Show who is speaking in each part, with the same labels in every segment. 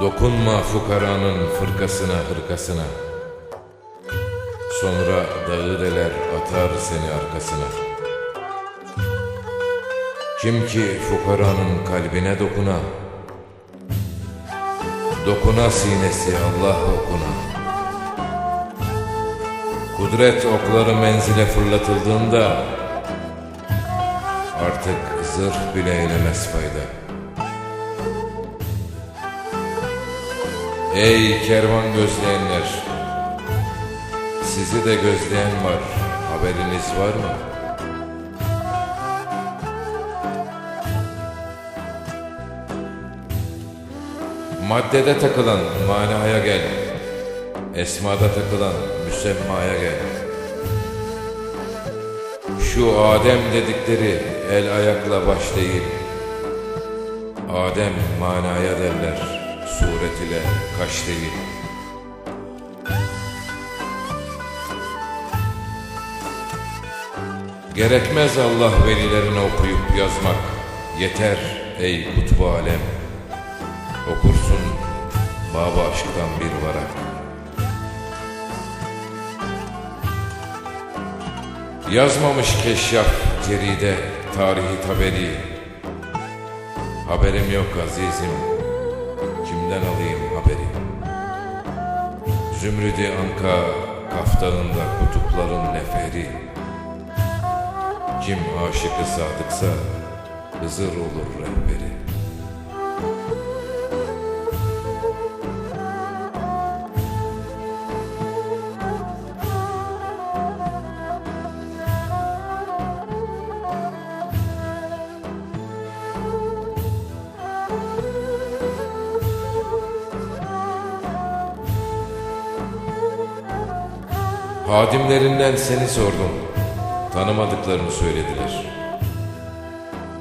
Speaker 1: Dokunma fukaranın fırkasına hırkasına. Sonra dağır eler atar seni arkasına. Kim ki fukaranın kalbine dokuna Dokuna sinesi Allah okuna. Kudret okları menzile fırlatıldığında Artık zırh bile eylemez fayda Ey kervan gözleyenler Sizi de gözleyen var. Haberiniz var mı? Maddede takılan manaya gel. Esmada takılan müsemmaya gel. Şu Adem dedikleri el ayakla baş değil Adem manaya derler Suret ile kaş değil. Gerekmez Allah velilerini okuyup yazmak. Yeter ey kutbu alem. Okursun baba aşktan bir varak. Yazmamış keşyaf ceride tarihi taberi. Haberim yok azizim Kimden alayım haberi. Zümrüdü anka kaftağında kutupların neferi. Kim aşıkı sadıksa Hızır olur rehberi Hadimlerinden seni sordum. Tanımadıklarını söylediler.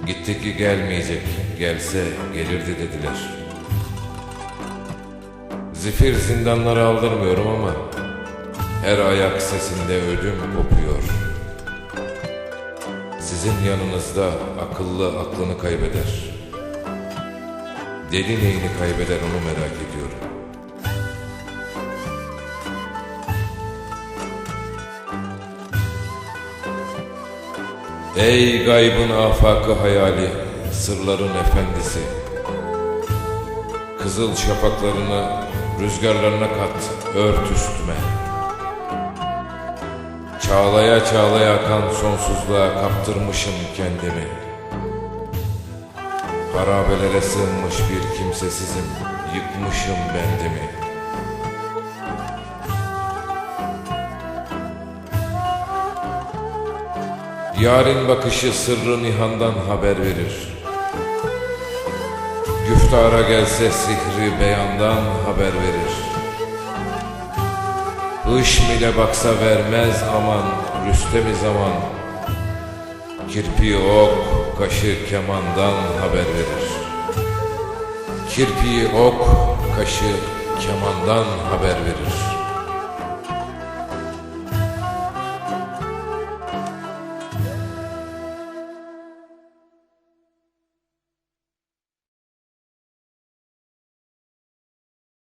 Speaker 1: Gitti ki gelmeyecek, gelse gelirdi dediler. Zifir zindanları aldırmıyorum ama her ayak sesinde ödüm kopuyor. Sizin yanınızda akıllı aklını kaybeder. Deli neyini kaybeder onu merak ediyorum. Ey gaybın afakı hayali, sırların efendisi. Kızıl şafaklarını rüzgarlarına kat, ört üstüme. Çağlaya çağlaya akan sonsuzluğa kaptırmışım kendimi. Harabelere sığınmış bir kimsesizim, yıkmışım bendimi. Yarın bakışı sırrı nihandan haber verir. Güftara gelse sihri beyandan haber verir. Hışm ile baksa vermez aman Rüstemi zaman. Kirpi ok, kaşı kemandan haber verir. Kirpi ok, kaşı kemandan haber verir.